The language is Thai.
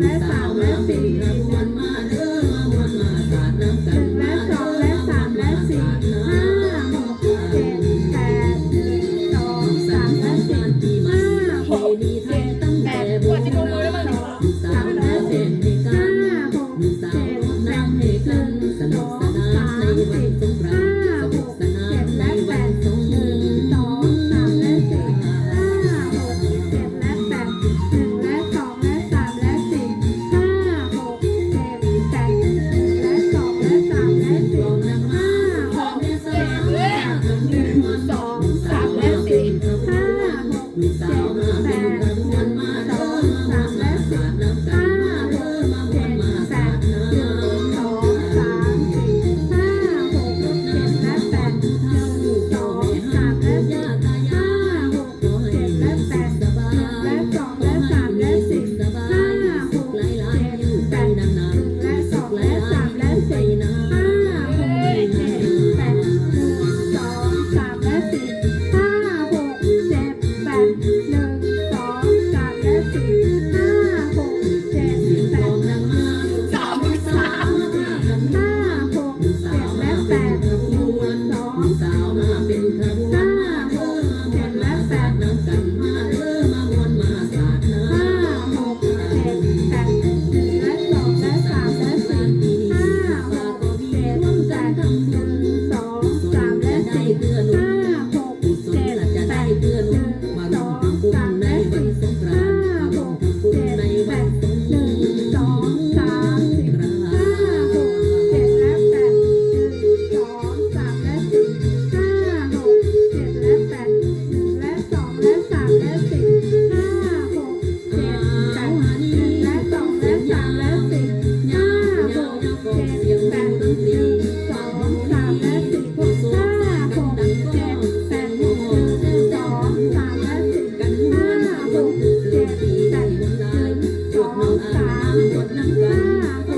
และสามและสี่ Bye. Bye. สองสามและสี่หกห้าหกเจ็ดแปดหกสองสามและสี่กันห้าหกเจ็ดแปดสองสามห้าหก